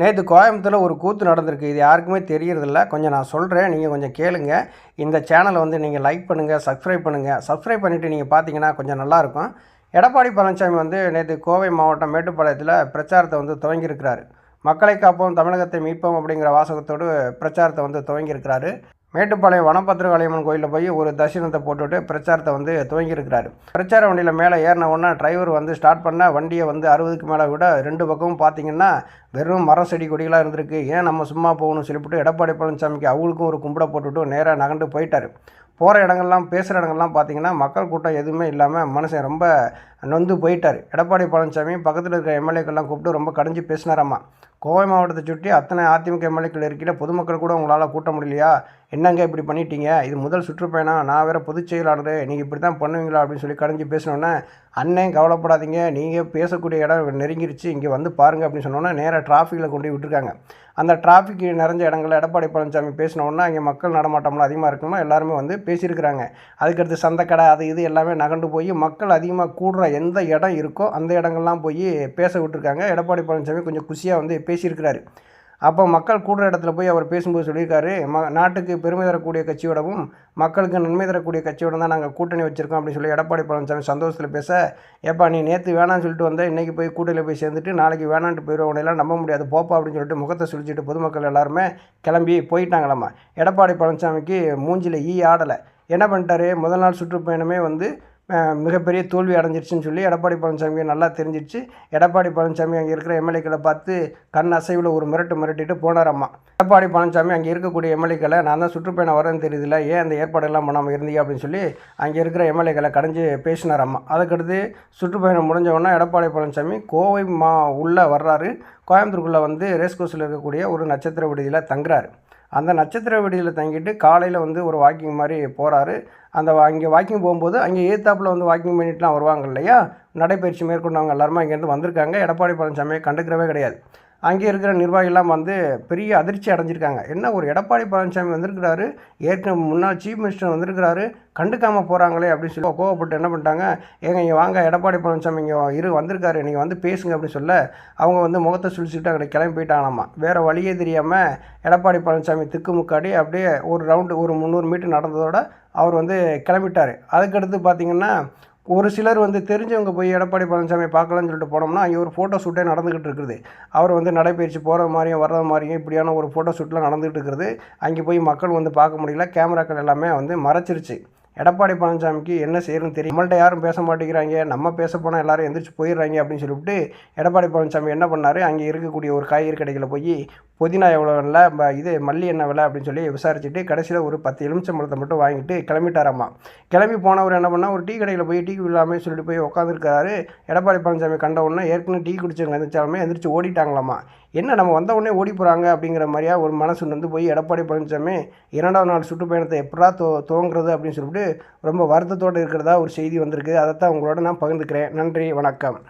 நேற்று கோயம்புத்தூரில் ஒரு கூத்து நடந்திருக்கு. இது யாருக்குமே தெரியறதில்ல. கொஞ்சம் நான் சொல்கிறேன் நீங்கள் கொஞ்சம் கேளுங்க. இந்த சேனலை வந்து நீங்கள் லைக் பண்ணுங்கள் சப்ஸ்கிரைப் பண்ணுங்கள் சப்ஸ்கிரைப் பண்ணிவிட்டு நீங்கள் பார்த்தீங்கன்னா கொஞ்சம் நல்லாயிருக்கும் எடப்பாடி பழனிசாமி வந்து நேற்று கோவை மாவட்டம் மேட்டுப்பாளையத்தில் பிரச்சாரத்தை வந்து துவங்கியிருக்கிறாரு. மக்களை காப்போம் தமிழகத்தை மீட்போம் அப்படிங்கிற வாசகத்தோடு பிரச்சாரத்தை வந்து துவங்கியிருக்கிறாரு. மேட்டுப்பாளையம் வனபத்திரகாளியம்மன் கோயிலில் போய் ஒரு தரிசனத்தை போட்டுவிட்டு பிரச்சாரத்தை வந்து துவங்கியிருக்கிறாரு. பிரச்சார வண்டியில் மேலே ஏறின உடனே டிரைவர் வந்து ஸ்டார்ட் பண்ண வண்டியை வந்து அறுபதுக்கு மேலே விட ரெண்டு பக்கமும் பார்த்தீங்கன்னா வெறும் மரம் செடி கொடிகளாக இருந்திருக்கு. ஏன் நம்ம சும்மா போகணும்னு சொல்லிவிட்டு எடப்பாடி பழனிசாமிக்கு அவங்களுக்கும் ஒரு கும்பிட போட்டுவிட்டு நேராக நகண்டு போயிட்டார். போகிற இடங்கள்லாம் பேசுகிற இடங்கள்லாம் பார்த்தீங்கன்னா மக்கள் கூட்டம் எதுவுமே இல்லாமல் மனுஷன் ரொம்ப நொந்து போயிட்டார். எடப்பாடி பழனிசாமி பக்கத்தில் இருக்கிற எம்எல்ஏக்கெல்லாம் கூப்பிட்டு ரொம்ப கடிஞ்சு பேசினாராம்மா கோவை மாவட்டத்தை சுற்றி அத்தனை அதிமுக எம்எல்ஏக்கள் இருக்கின்ற பொதுமக்கள் கூட உங்களால் கூட்ட முடியலையா? என்னங்க இப்படி பண்ணிட்டீங்க? இது முதல் சுற்றுப்பயணம் நான் வேறு பொதுச் செயலாளர் நீங்கள் இப்படி தான் பண்ணுவீங்களா? அப்படின்னு சொல்லி கடைஞ்சி பேசினோன்னே அண்ணன் கவலைப்படாதீங்க. நீங்கள் பேசக்கூடிய இடம் நெருங்கிருச்சு. இங்கே வந்து பாருங்கள் அப்படின்னு சொன்னோன்னே நேராக டிராஃபிக்கில் கொண்டு போய் விட்டுருக்காங்க. அந்த டிராஃபிக் நிறைஞ்ச இடங்களில் எடப்பாடி பழனிசாமி பேசினோன்னா அங்கே மக்கள் நடமாட்டம்லாம் அதிகமாக இருக்கணுமா எல்லாருமே வந்து பேசியிருக்கிறாங்க. அதுக்கடுத்து சந்தைக்கடை அது இது எல்லாமே நகண்டு போய் மக்கள் அதிகமாக கூடுற எந்த இடம் இருக்கோ அந்த இடங்கள்லாம் போய் பேச விட்டுருக்காங்க. எடப்பாடி பழனிசாமி கொஞ்சம் குஷியாக வந்து பேசியிருக்கிறாரு. அப்போ மக்கள் கூடுற இடத்துல போய் அவர் பேசும்போது சொல்லியிருக்காரு ம நாட்டுக்கு பெருமை தரக்கூடிய கட்சியோடவும் மக்களுக்கு நன்மை தரக்கூடிய கட்சியோட தான் நாங்கள் கூட்டணி வச்சுருக்கோம் அப்படின்னு சொல்லி எடப்பாடி பழனிசாமி சந்தோஷத்தில் பேச ஏப்பா நீ நேற்று வேணாம்னு சொல்லிட்டு வந்தால் இன்றைக்கி போய் கூட்டணியில் போய் சேர்ந்துட்டு நாளைக்கு வேணான்ட்டு போயிடுவோம் நம்ப முடியாது போப்பா அப்படின்னு சொல்லிட்டு முகத்தை சுழிச்சிட்டு பொதுமக்கள் எல்லாருமே கிளம்பி போயிட்டாங்களாம்மா எடப்பாடி பழனிசாமிக்கு மூஞ்சில் ஈ ஆடலை. என்ன பண்ணிட்டாரு? முதல் நாள் சுற்றுப்பயணமே வந்து மிகப்பெரிய தோல்வி அடைஞ்சிருச்சுன்னு சொல்லி எடப்பாடி பழனிசாமியை நல்லா தெரிஞ்சிருச்சு. எடப்பாடி பழனிசாமி அங்கே இருக்கிற எம்எல்ஏக்களை பார்த்து கண் அசைவில் ஒரு மிரட்டு மிரட்டிட்டு போனாரம்மா. எடப்பாடி பழனிசாமி அங்கே இருக்கக்கூடிய எம்எல்ஏக்களை நான் தான் சுற்றுப்பயணம் வரேன்னு தெரியல ஏன் அந்த ஏற்பாடெல்லாம் பண்ணாமல் இருந்தீங்க அப்படின்னு சொல்லி அங்கே இருக்கிற எம்எல்ஏக்களை கடைஞ்சி பேசினாரம்மா. அதுக்கடுத்து சுற்றுப்பயணம் முடிஞ்சவொடனே எடப்பாடி பழனிசாமி கோவை மா உள்ளே வர்றாரு. கோயம்புத்தூருக்குள்ளே வந்து ரேஸ்கோஸில் இருக்கக்கூடிய ஒரு நட்சத்திர விடுதியில் தங்குறாரு. அந்த நட்சத்திர விடுதியில் தங்கிட்டு காலையில் வந்து ஒரு வாக்கிங் மாதிரி போகிறாரு அந்த அங்கே வாக்கிங் போகும்போது அங்கே ஏத்தாப்பில் வந்து வாக்கிங் பண்ணிட்டுலாம் வருவாங்க இல்லையா? நடைப்பயிற்சி மேற்கொண்டவங்க எல்லாருமே அங்கேருந்து வந்திருக்காங்க. எடப்பாடி பழனிசாமியை கண்டுக்கிறவே கிடையாது. அங்கே இருக்கிற நிர்வாகிகள்லாம் வந்து பெரிய அதிர்ச்சி அடைஞ்சிருக்காங்க. என்ன ஒரு எடப்பாடி பழனிசாமி வந்திருக்கிறாரு? ஏற்கனவே முன்னாள் சீஃப் மினிஸ்டர் வந்திருக்கிறாரு. கண்டுக்காமல் போகிறாங்களே அப்படின்னு சொல்லி கோவப்பட்டு என்ன பண்ணிட்டாங்க? ஏங்க இங்கே வாங்க எடப்பாடி பழனிசாமி இங்கே இரு வந்திருக்காரு நீங்கள் வந்து பேசுங்க அப்படின்னு சொல்ல அவங்க வந்து முகத்தை சுழிச்சுட்டு அங்கே கிளம்பி போயிட்டாங்களாமா? வேறு வழியே தெரியாமல் எடப்பாடி பழனிசாமி திக்குமுக்காடி அப்படியே ஒரு ரவுண்டு ஒரு முந்நூறு மீட்டர் நடந்ததோட அவர் வந்து கிளம்பிட்டார். அதுக்கடுத்து பார்த்திங்கன்னா ஒரு சிலர் வந்து தெரிஞ்சவங்க போய் எடப்பாடி பழனிசாமி பார்க்கலான்னு சொல்லிட்டு போனோம்னா அங்கே ஒரு ஃபோட்டோ ஷூட்டே நடந்துக்கிட்டு இருக்குது. அவர் வந்து நடைபயிற்சி போகிற மாதிரியும் வர்ற மாதிரியும் இப்படியான ஒரு ஃபோட்டோ ஷூட்லாம் நடந்துகிட்டு இருக்கிறது அங்கே போய் மக்கள் வந்து பார்க்க முடியல. கேமராக்கள் எல்லாமே வந்து மறைச்சிருச்சு. எடப்பாடி பழனிசாமிக்கு என்ன செய்யணும்னு தெரியும் நம்மள்ட்ட யாரும் பேச மாட்டேங்கிறாங்க. நம்ம பேச போனால் எல்லாரும் எந்திரிச்சு போயிடுறாங்க அப்படின்னு சொல்லிவிட்டு எடப்பாடி பழனிசாமி என்ன பண்ணார்? அங்கே இருக்கக்கூடிய ஒரு காய்கறி கடைகளில் போய் புதினா எவ்வளோ விலை? இது மல்லி என்ன விலை அப்படின்னு சொல்லி விசாரிச்சுட்டு கடைசியில் ஒரு பத்து எலுமிச்சம்பழத்தை மட்டும் வாங்கிட்டு கிளம்பிட்டாராம்மா கிளம்பி போனவர் என்ன பண்ணால் ஒரு டீ கடையில் போய் டீ இல்லாமல் சொல்லிட்டு போய் உட்காந்துருக்காரு எடப்பாடி பழனிசாமி கண்ட உடனே ஏற்கனவே டீ குடிச்சவங்க எந்திரிச்சாலுமே எந்திரிச்சு ஓடிட்டாங்களாமா. என்ன நம்ம வந்த உடனே ஓடி போகிறாங்க அப்படிங்கிற மாதிரியா ஒரு மனசு வந்து போய் எடப்பாடி பழனிசாமி இரண்டாவது நாள் சுற்றுப்பயணத்தை எப்படா தோ துவங்குறது அப்படின்னு சொல்லிட்டு ரொம்ப வருத்தத்தோடு இருக்கிறதா ஒரு செய்தி வந்திருக்கு. அதைத்தான் உங்களோட நான் பகிர்ந்துக்கிறேன். நன்றி வணக்கம்.